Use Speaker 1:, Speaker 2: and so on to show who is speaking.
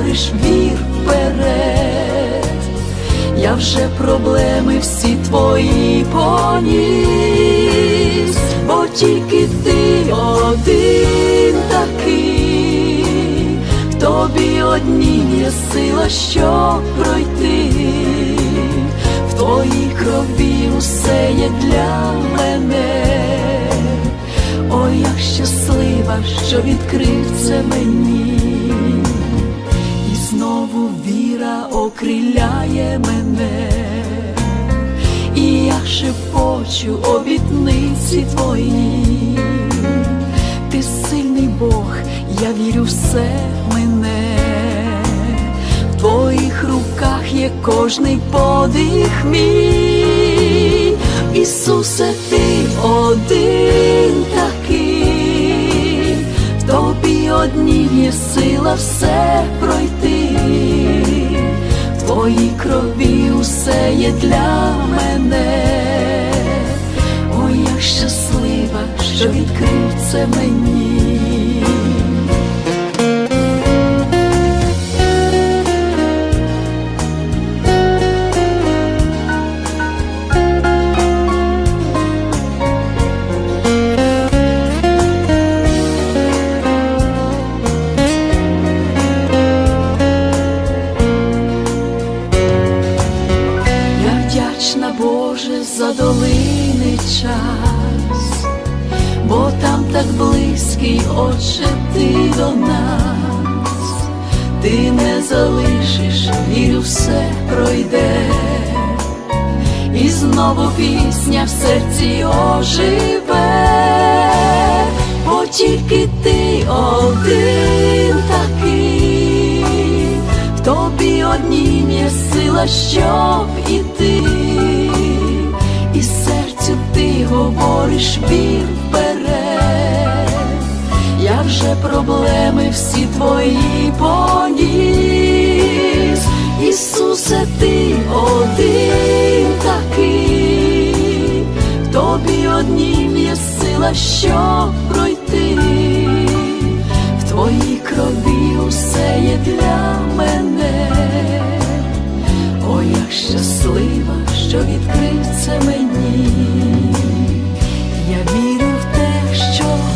Speaker 1: Говориш, вір вперед. Я вже проблеми всі твої поніс, бо тільки ти один такий, в тобі однім є сила, щоб пройти, в твоїй крові усе є для мене. Ой, як щаслива, що відкрив це мені знову віра окриляє мене, і я шепочу обітниці твої, ти сильний Бог, я вірю, все мене, в твоїх руках є кожний подих мій, Ісусе, ти один такий, в тобі одній є сила все пройти, в твоїй крові усе є для мене. Ой, я щаслива, що відкрив це мені. Боже за долини час, бо там так близький, Отче, ти до нас, ти не залишиш, вірю, все пройде, і знову пісня в серці оживе, бо тільки ти один такий, в тобі однім є сила, щоб іти, Швір вір вперед, я вже проблеми всі твої поніс, Ісусе, ти один такий, в тобі однім є сила, що пройти, в твоїй крові усе є для мене, Ой, як щаслива, що відкрив мені. Я вірю в те, що.